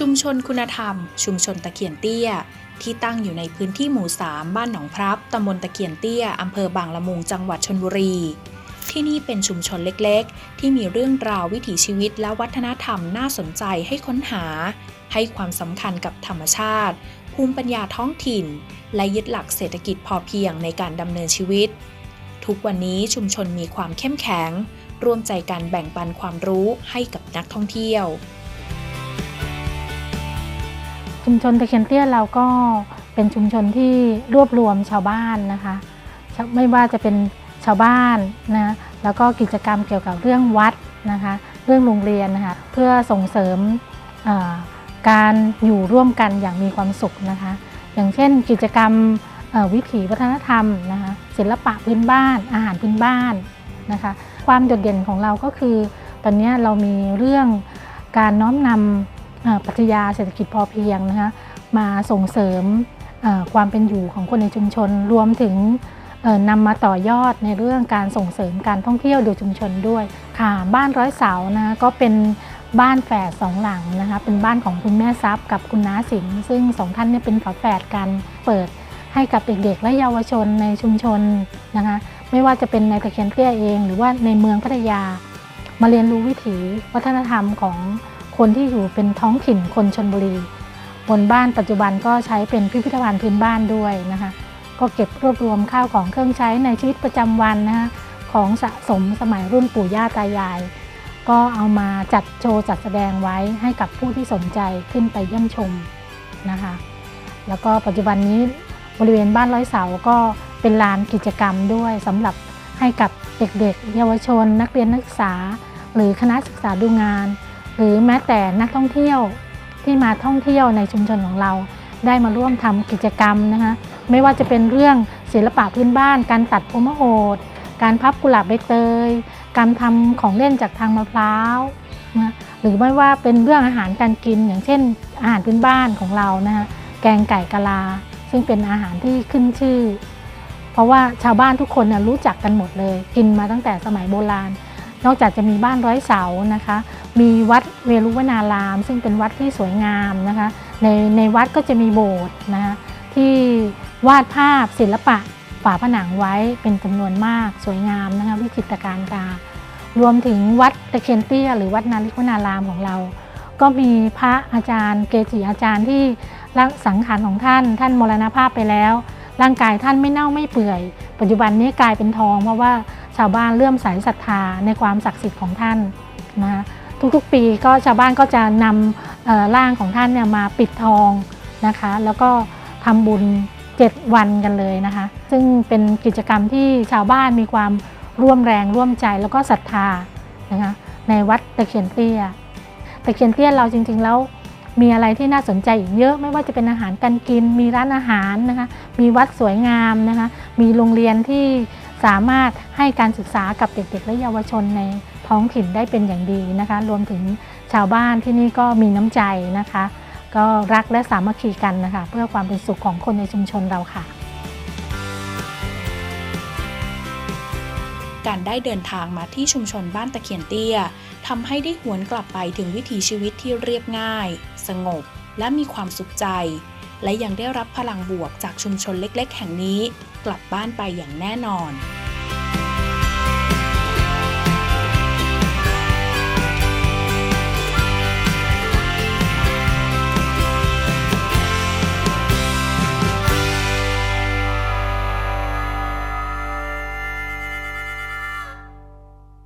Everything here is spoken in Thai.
ชุมชนคุณธรรม ชุมชนตะเคียนเตี้ย ที่ตั้งอยู่ในพื้นที่หมู่ 3 บ้านหนองพรับตำบลตะเคียนเตี้ย อำเภอบางละมุง จังหวัดชนบุรี ที่นี่เป็นชุมชนเล็กๆ ที่มีเรื่องราววิถีชีวิตและวัฒนธรรมน่าสนใจให้ค้นหา ให้ความสำคัญกับธรรมชาติ ภูมิปัญญาท้องถิ่น และยึดหลักเศรษฐกิจพอเพียงในการดำเนินชีวิต ทุกวันนี้ชุมชนมีความเข้มแข็ง ร่วมใจกันแบ่งปันความรู้ให้กับนักท่องเที่ยว ชุมชนตะเคียนเตี้ยเราก็เป็นชุมชนที่รวบรวมชาวบ้านนะคะ ไม่ว่าจะเป็นชาวบ้านนะแล้วก็กิจกรรมเกี่ยวกับเรื่องวัดนะคะ เรื่องโรงเรียนนะคะเพื่อส่งเสริมการอยู่ร่วมกันอย่างมีความสุขนะคะ อย่างเช่นกิจกรรมวิถีวัฒนธรรมนะคะศิลปะพื้นบ้านอาหารพื้นบ้านนะคะ ความโดดเด่นของเราก็คือ ตอนนี้เรามีเรื่องการน้อมนำ ปรัชญาเศรษฐกิจพอเพียงนะคะมาส่งเสริมความเป็นอยู่ของคนในชุมชน รวมถึงนำมาต่อยอดในเรื่องการส่งเสริมการท่องเที่ยวโดยชุมชนด้วยค่ะบ้านร้อยเสานะก็เป็นบ้านแฝดสองหลังนะคะเป็นบ้านของคุณแม่ทรัพย์กับคุณน้าสิงซึ่งสองท่านเนี่ยเป็นฝาแฝดกันเปิดให้กับเด็กๆ และเยาวชนในชุมชนนะคะไม่ว่าจะเป็นในตะเคียนเตี้ยเอง หรือว่าในเมืองพัทยา มาเรียนรู้วิถีวัฒนธรรมของ คนที่อยู่เป็นท้องถิ่นคนชนบุรี บนบ้านปัจจุบันก็ใช้เป็นพิพิธภัณฑ์พื้นบ้านด้วยนะคะ ก็เก็บรวบรวมข้าวของเครื่องใช้ในชีวิตประจำวันนะคะของสะสมสมัยรุ่นปู่ย่าตายาย ก็เอามาจัดโชว์จัดแสดงไว้ให้กับผู้ที่สนใจขึ้นไปเยี่ยมชมนะคะ แล้วก็ปัจจุบันนี้บริเวณบ้านร้อยเสาก็เป็นลานกิจกรรมด้วยสำหรับให้กับเด็กๆ เยาวชน นักเรียนนักศึกษา หรือคณะศึกษาดูงาน หรือแม้แต่นักท่องเที่ยวที่มาท่องเที่ยวในชุมชนของเรา ได้มาร่วมทำกิจกรรมนะคะไม่ว่าจะเป็นเรื่องศิลปะพื้นบ้าน การตัดพรมโหดการพับกุหลาบใบเตย การทำของเล่นจากทางมะพร้าวนะหรือไม่ว่าเป็นเรื่องอาหารการกิน อย่างเช่น อาหารพื้นบ้านของเรานะคะแกงไก่กะลา ซึ่งเป็นอาหารที่ขึ้นชื่อ เพราะว่าชาวบ้านทุกคนนะรู้จักกันหมดเลย กินมาตั้งแต่สมัยโบราณ นอกจากจะมีบ้านร้อยเสานะคะ มีวัดเวรุวนาราม ซึ่งเป็นวัดที่สวยงามนะคะในในวัดก็จะมีโบสถ์นะคะที่วาดภาพศิลปะฝาผนังไว้เป็นจำนวนมากสวยงามนะคะวิจิตรการตารวมถึงวัดตะเคียนเตี้ยหรือวัดนาริกวนารามของเรา ก็มีพระอาจารย์ เกจิอาจารย์ที่ร่างสังขารของท่าน ท่านมรณภาพไปแล้ว ร่างกายท่านไม่เน่าไม่เปื่อย ปัจจุบันนี้กลายเป็นทองเพราะว่าชาวบ้านเลื่อมใสศรัทธาในความศักดิ์สิทธิ์ของท่านนะคะ ทุกๆปีก็ชาวบ้านก็จะนำร่างของท่านเนี่ยมาปิดทองนะคะ แล้วก็ทำบุญ 7 วันกันเลยนะคะ ซึ่งเป็นกิจกรรมที่ชาวบ้านมีความร่วมแรงร่วมใจแล้วก็ศรัทธานะคะในวัดตะเคียนเตี้ยตะเคียนเตี้ยเราจริง ๆ แล้วมีอะไรที่น่าสนใจอีกเยอะไม่ว่าจะเป็นอาหารการกิน มีร้านอาหารนะคะมีวัดสวยงามนะคะมีโรงเรียนที่สามารถให้การศึกษากับเด็ก ๆ และเยาวชนใน ท้องถิ่นได้เป็นอย่างดีนะคะ รวมถึงชาวบ้านที่นี่ก็มีน้ำใจนะคะ ก็รักและสามัคคีกันนะคะ เพื่อความเป็นสุขของคนในชุมชนเราค่ะ การได้เดินทางมาที่ชุมชนบ้านตะเคียนเตี้ยทำให้ได้หวนกลับไปถึงวิถีชีวิตที่เรียบง่าย สงบ และมีความสุขใจ และยังได้รับพลังบวกจากชุมชนเล็ก ๆ แห่งนี้ กลับบ้านไปอย่างแน่นอน